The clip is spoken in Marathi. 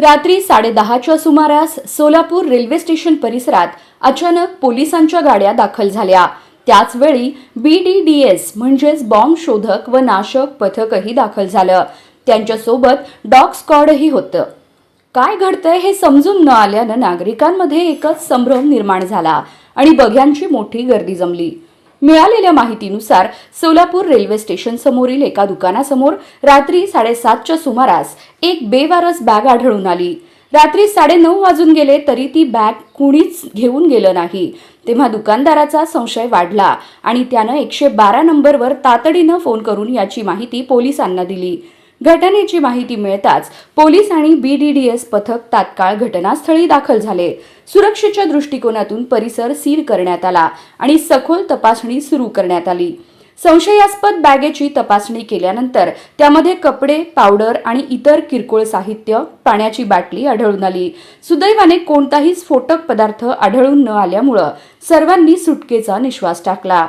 रात्री साडेदहाच्या सुमारास सोलापूर रेल्वे स्टेशन परिसरात अचानक पोलिसांच्या गाड्या दाखल झाल्या. त्याचवेळी बी डी डी एस म्हणजेच बॉम्ब शोधक व नाशक पथकही दाखल झालं. त्यांच्यासोबत डॉग स्कॉडही होतं. काय घडतंय हे समजून न आल्यानं नागरिकांमध्ये एकच संभ्रम निर्माण झाला आणि बघ्यांची मोठी गर्दी जमली. मिळालेल्या माहितीनुसार सोलापूर रेल्वे स्टेशन समोरील एका दुकानासमोर रात्री साडेसातच्या सुमारास एक बेवारस बॅग आढळून आली. रात्री साडेनऊ वाजून गेले तरी ती बॅग कुणीच घेऊन गेलं नाही. तेव्हा दुकानदाराचा संशय वाढला आणि त्यानं एकशे बारा नंबरवर तातडीनं फोन करून याची माहिती पोलिसांना दिली. घटनेची माहिती मिळताच पोलीस आणि बी डी डी एस पथक तात्काळ घटनास्थळी दाखल झाले. सुरक्षेच्या दृष्टिकोनातून परिसर सील करण्यात आला आणि सखोल तपासणी सुरू करण्यात आली. संशयास्पद बॅगेची तपासणी केल्यानंतर त्यामध्ये कपडे पावडर आणि इतर किरकोळ साहित्य पाण्याची बाटली आढळून आली. सुदैवाने कोणताही स्फोटक पदार्थ आढळून न आल्यामुळं सर्वांनी सुटकेचा निश्वास टाकला.